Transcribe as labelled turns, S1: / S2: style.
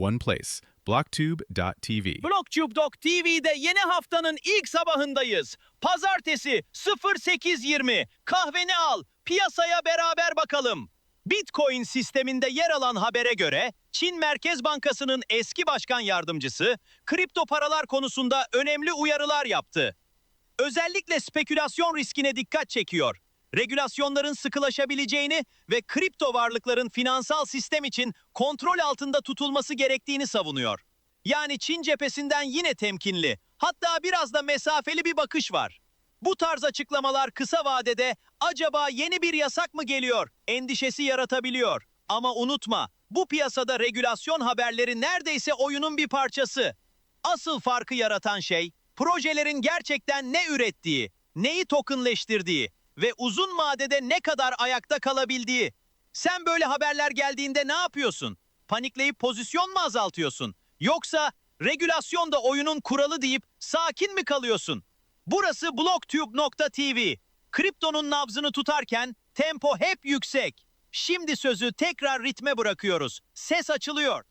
S1: one place. Blocktube.tv.
S2: BlockTube.tv'de yeni haftanın ilk sabahındayız. Pazartesi 08.20. Kahveni al, piyasaya beraber bakalım. Bitcoin sisteminde yer alan habere göre Çin Merkez Bankası'nın eski başkan yardımcısı kripto paralar konusunda önemli uyarılar yaptı. Özellikle spekülasyon riskine dikkat çekiyor. Regülasyonların sıkılaşabileceğini ve kripto varlıkların finansal sistem için kontrol altında tutulması gerektiğini savunuyor. Yani Çin cephesinden yine temkinli, hatta biraz da mesafeli bir bakış var. Bu tarz açıklamalar kısa vadede acaba yeni bir yasak mı geliyor endişesi yaratabiliyor. Ama unutma, bu piyasada regülasyon haberleri neredeyse oyunun bir parçası. Asıl farkı yaratan şey projelerin gerçekten ne ürettiği, neyi tokenleştirdiği ve uzun vadede ne kadar ayakta kalabildiği. Sen böyle haberler geldiğinde ne yapıyorsun? Panikleyip pozisyon mu azaltıyorsun? Yoksa regülasyon da oyunun kuralı deyip sakin mi kalıyorsun? Burası blocktube.tv. Kriptonun nabzını tutarken tempo hep yüksek. Şimdi sözü tekrar ritme bırakıyoruz. Ses açılıyor.